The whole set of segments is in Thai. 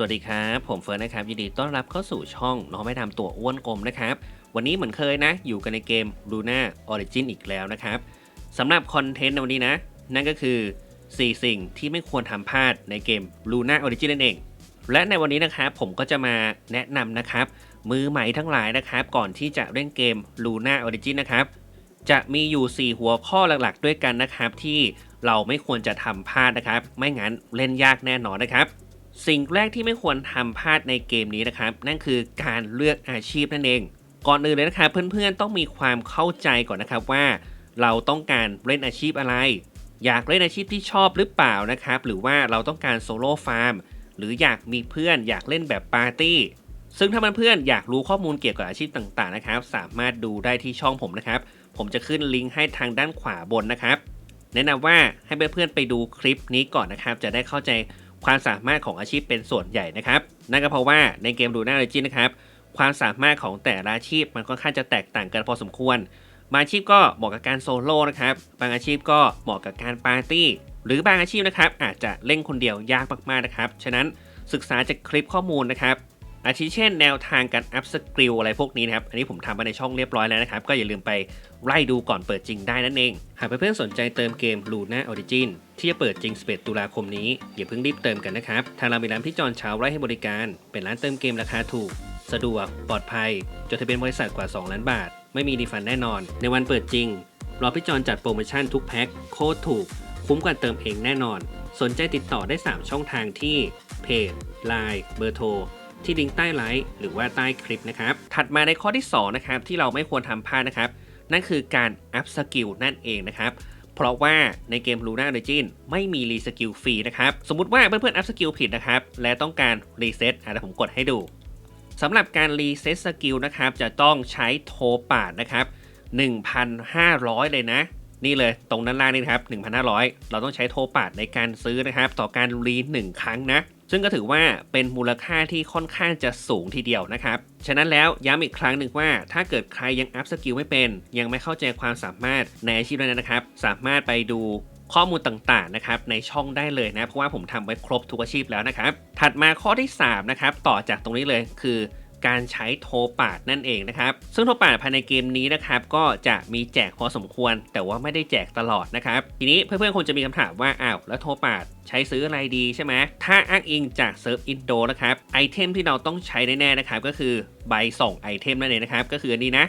สวัสดีครับ ผมเฟิร์นนะครับ ยินดีต้อนรับเข้าสู่ช่องน้องไม่ทำตัวอ้วนกลมนะครับ วันนี้เหมือนเคยนะ อยู่กันในเกม Luna Origin อีกแล้วนะครับสำหรับคอนเทนต์ในวันนี้นะ นั่นก็คือ 4 สิ่งที่ไม่ควรทำพลาดในเกม Luna Origin นั่นเอง และในวันนี้นะครับผมก็จะมาแนะนำนะครับ มือใหม่ทั้งหลายนะครับ ก่อนที่จะเล่นเกม Luna Origin นะครับจะมีอยู่ 4 หัวข้อหลักๆ ด้วยกันนะครับ ที่เราไม่ควรจะทำพลาดนะครับ ไม่งั้นเล่นยากแน่นอนนะครับ สิ่งแรกที่ไม่ควรทำพลาดในเกมนี้นะครับ นั่นคือการเลือกอาชีพนั่นเอง ก่อนอื่นเลยนะครับเพื่อนๆต้องมีความเข้าใจก่อนนะครับว่า เราต้องการเล่นอาชีพอะไร อยากเล่นอาชีพที่ชอบหรือเปล่านะครับ หรือว่าเราต้องการโซโล่ฟาร์มหรืออยากมีเพื่อนอยากเล่นแบบปาร์ตี้ซึ่งถ้าเพื่อนๆอยากรู้ข้อมูลเกี่ยวกับอาชีพต่างๆนะครับ สามารถดูได้ที่ช่องผมนะครับ ผมจะขึ้นลิงก์ให้ทางด้านขวาบนนะครับ แนะนำว่าให้เพื่อนๆไปดูคลิปนี้ก่อนนะครับ จะได้เข้าใจ ความสามารถของอาชีพเป็นส่วนใหญ่นะครับ นั่นก็เพราะว่าในเกมดูน่าเลจินนะครับความสามารถของแต่ละอาชีพมันค่อนข้างจะแตกต่างกันพอสมควร บางอาชีพก็เหมาะกับการโซโล่นะครับ บางอาชีพก็เหมาะกับการปาร์ตี้ หรือบางอาชีพนะครับอาจจะเล่นคนเดียวยากมากๆนะครับ ฉะนั้นศึกษาจากคลิปข้อมูลนะครับ อาทิเช่นแนวทางการอัพสกิลอะไรพวกนี้นะครับ อันนี้ผมทำมาในช่องเรียบร้อยแล้วนะครับ ก็อย่าลืมไปไล่ดูก่อนเปิดจริงได้นั่นเอง หากเพื่อนๆสนใจเติมเกม Luna Origin ที่จะเปิดจริง 11 ตุลาคมนี้ อย่าเพิ่งรีบเติมกันนะครับ ทางเรามีร้านพี่จอนเช้าไร่ให้บริการ เป็นร้านเติมเกมราคาถูก สะดวก ปลอดภัย จดทะเบียนบริษัทกว่า 2 ล้านบาท ไม่มีดีฟันแน่นอน ในวันเปิดจริง รอพี่จอนจัดโปรโมชั่นทุกแพ็คโคตรถูก คุ้มกว่าเติมเองแน่นอน สนใจติดต่อได้ 3 ช่องทางที่เพจ Line เบอร์โทร ที่ลิงก์ใต้ไลฟ์หรือว่าใต้คลิปนะครับ ถัดมาในข้อที่2นะครับที่เราไม่ควรทำพลาดนะครับ นั่นคือการอัพสกิลนั่นเองนะครับ เพราะว่าในเกม Luna Origin ไม่มีรีสกิลฟรีนะครับ สมมติว่าเพื่อนๆอัพสกิลผิดนะครับ และต้องการรีเซ็ตอะเดี๋ยวผมกดให้ดูสำหรับการรีเซ็ตสกิลนะครับ จะต้องใช้โทปาดนะครับ 1,500 เลยนะ นี่เลยตรงด้านล่างนี่นะครับ 1,500 เราต้องใช้โทปาดในการซื้อนะครับ ต่อการรี1ครั้งนะ ซึ่งก็ถือว่าเป็นมูลค่าที่ค่อนข้างจะสูงทีเดียวนะครับ ฉะนั้นแล้วย้ำอีกครั้งหนึ่งว่า ถ้าเกิดใครยังอัพสกิลไม่เป็น ยังไม่เข้าใจความสามารถในอาชีพนั้นนะครับ สามารถไปดูข้อมูลต่างๆนะครับในช่องได้เลยนะ เพราะว่าผมทำไว้ครบทุกอาชีพแล้วนะครับ ถัดมาข้อที่3นะครับต่อจากตรงนี้เลยคือ การใช้โทปาดนั่นเองนะครับ ซึ่งโทปาดภายในเกมนี้นะครับก็จะมีแจกพอสมควร แต่ว่าไม่ได้แจกตลอดนะครับทีนี้เพื่อนๆคงจะมีคำถามว่าอ้าวแล้วโทปาดใช้ซื้ออะไรดีใช่ไหมถ้าอ้างอิงจากเซิร์ฟอินโดนะครับไอเทมที่เราต้องใช้แน่ๆนะครับก็คือใบส่งไอเทมนั่นเองนะครับก็คืออันนี้นะ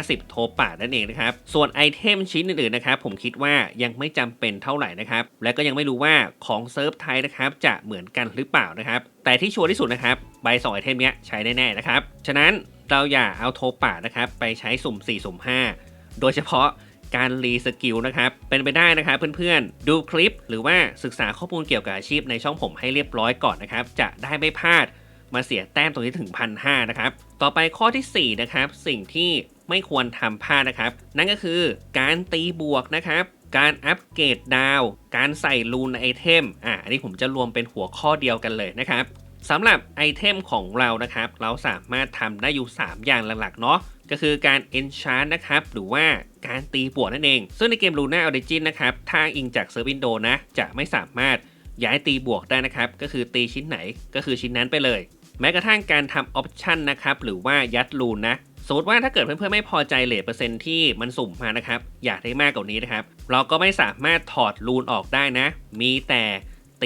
50 โทปาดนั่นเองนะครับ ส่วนไอเทมชิ้นอื่นๆนะครับผมคิดว่ายังไม่จำเป็นเท่าไหร่นะครับ และก็ยังไม่รู้ว่าของเซิร์ฟไทยนะครับจะเหมือนกันหรือเปล่านะครับ แต่ที่ชัวร์ที่สุดนะครับใบสองไอเทมเนี้ยใช้แน่ๆนะครับ ฉะนั้นเราอย่าเอาโทปาดนะครับไปใช้สุ่ม 4 สุ่ม 5 โดยเฉพาะการรีสกิลนะครับ เป็นไปได้นะครับเพื่อนๆ ดูคลิปหรือว่าศึกษาข้อมูลเกี่ยวกับอาชีพในช่องผมให้เรียบร้อยก่อนนะครับ จะได้ไม่พลาดมาเสียแต้มตรงนี้ถึงพันหนะครับ ต่อไปข้อทีสี่4 นะครับ สิ่งที่ ไม่ควรทำพลาดนะครับ นั่นก็คือการตีบวกนะครับ การอัปเกรดดาว การใส่รูนในไอเทมอะอันนี้ผมจะรวมเป็นหัวข้อเดียวกันเลยนะครับสำหรับไอเทมของเรานะครับ เราสามารถทำได้อยู่ 3 อย่างหลักๆเนาะก็คือการ enchant นะครับ หรือว่าการตีบวกนั่นเอง ซึ่งในเกม Luna Origin นะครับถ้าอิงจากเซิร์ฟวินโดนะ จะไม่สามารถย้ายตีบวกได้นะครับ ก็คือตีชิ้นไหนก็คือชิ้นนั้นไปเลย แม้กระทั่งการทำออปชันนะครับ หรือว่ายัดรูนนะ มมติว่าถ้าเกิดเพื่อนๆไม่พอใจเลทเปอร์เซ็นต์ที่มันสุ่มมานะครับ อยากได้มากกว่านี้นะครับ เราก็ไม่สามารถถอดรูนออกได้นะ มีแต่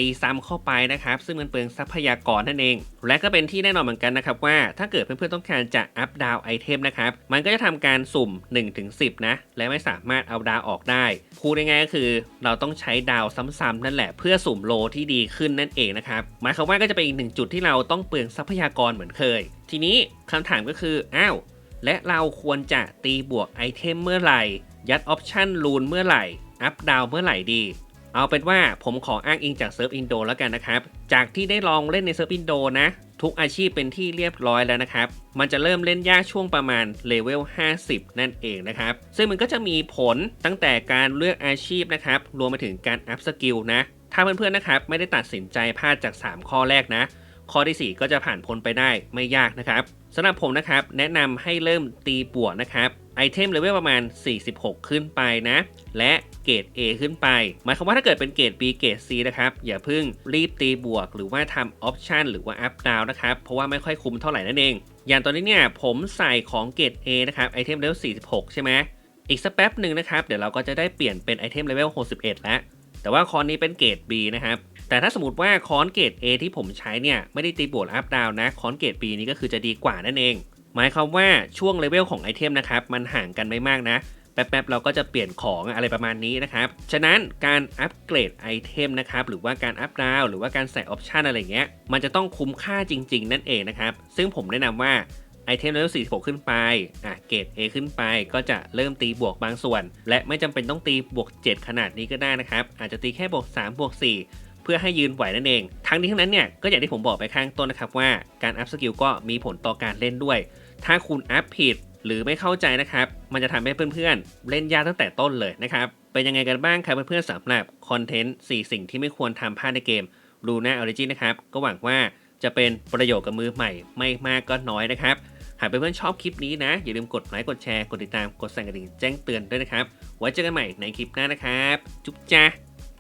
ตีซ้ำเข้าไปนะครับ ซึ่งมันเปลืองทรัพยากรนั่นเอง และก็เป็นที่แน่นอนเหมือนกันนะครับว่าถ้าเกิดเพื่อนๆต้องการจะอัพดาวไอเทมนะครับ มันก็จะทำการสุ่ม 1-10 นะ และไม่สามารถเอาดาวออกได้พูดง่ายๆก็คือ เราต้องใช้ดาวซ้ำๆนั่นแหละ เพื่อสุ่มโลที่ดีขึ้นนั่นเองนะครับหมายความว่าก็จะเป็นอีกหนึ่งจุดที่เราต้องเปลืองทรัพยากรเหมือนเคย ทีนี้คำถามก็คืออ้าว และเราควรจะตีบวกไอเทมเมื่อไหร่ ยัดออปชั่นรูนเมื่อไหร่ อัพดาวเมื่อไหร่ดี เอาเป็นว่าผมขออ้างอิงจากเซิร์ฟอินโดแล้วกันนะครับ จากที่ได้ลองเล่นในเซิร์ฟอินโดนะ ทุกอาชีพเป็นที่เรียบร้อยแล้วนะครับ มันจะเริ่มเล่นยากช่วงประมาณเลเวล 50 นั่นเองนะครับ ซึ่งมันก็จะมีผลตั้งแต่การเลือกอาชีพนะครับ รวมไปถึงการอัพสกิลนะ ถ้าเพื่อนๆนะครับไม่ได้ตัดสินใจพลาดจาก 3 ข้อแรกนะ ข้อที่ 4 ก็จะผ่านพ้นไปได้ไม่ยากนะครับ สำหรับผมนะครับ แนะนำให้เริ่มตีบวกนะครับไอเทมเลเวลประมาณ 46 ขึ้นไปนะ และเกรด A ขึ้นไป หมายความว่าถ้าเกิดเป็นเกรด B เกรด C นะครับ อย่าเพิ่งรีบตีบวก หรือว่าทำออปชันหรือว่าอัพดาวนะครับ เพราะว่าไม่ค่อยคุ้มเท่าไหร่นั่นเอง อย่างตอนนี้เนี่ยผมใส่ของเกรด A นะครับไอเทมเลเวล 46 ใช่ไหมอีกสักแป๊บหนึ่งนะครับ เดี๋ยวเราก็จะได้เปลี่ยนเป็นไอเทมเลเวล 61 แล้ว แต่ว่าคอนนี้เป็นเกรด B นะครับแต่ถ้าสมมติว่าคอนเกรด A ที่ผมใช้เนี่ยไม่ได้ตีบวกอัพดาวนะคอนเกรด B นี้ก็คือจะดีกว่านั่นเอง หมายความว่าช่วงเลเวลของไอเทมนะครับมันห่างกันไม่มากนะแป๊บๆเราก็จะเปลี่ยนของอะไรประมาณนี้นะครับ ฉะนั้นการอัปเกรดไอเทมนะครับ หรือว่าการอัพดาวหรือว่าการใส่ออปชันอะไรเงี้ย มันจะต้องคุ้มค่าจริง ๆ นั่นเองนะครับ ซึ่งผมแนะนำว่า ไอเทมเลเวล46 ขึ้นไป อะ เกรด A ขึ้นไป ก็จะเริ่มตีบวกบางส่วน และไม่จำเป็นต้องตีบวก 7 ขนาดนี้ก็ได้นะครับ อาจจะตีแค่บวก 3 บวก 4 เพื่อให้ยืนไหวนั่นเอง ทั้งนี้ทั้งนั้นเนี่ย ก็อย่างที่ผมบอกไปข้างต้นนะครับว่า การอัพสกิลก็มีผลต่อการเล่นด้วย ถ้าคุณอัพผิดหรือไม่เข้าใจนะครับ มันจะทำให้เพื่อนๆ เล่นยากตั้งแต่ต้นเลยนะครับ เป็นยังไงกันบ้างครับเพื่อนๆสำหรับคอนเทนต์ 4 สิ่งที่ไม่ควรทำพลาดในเกม Luna Origin นะครับ ก็หวังว่าจะเป็นประโยชน์กับมือใหม่ไม่มากก็น้อยนะครับ หากเพื่อนๆชอบคลิปนี้นะ อย่าลืมกดไลค์กดแชร์กดติดตามกดสั่นกระดิ่งแจ้งเตือนด้วยนะครับ ไว้เจอกันใหม่ในคลิปหน้านะครับ จุ๊บจ้า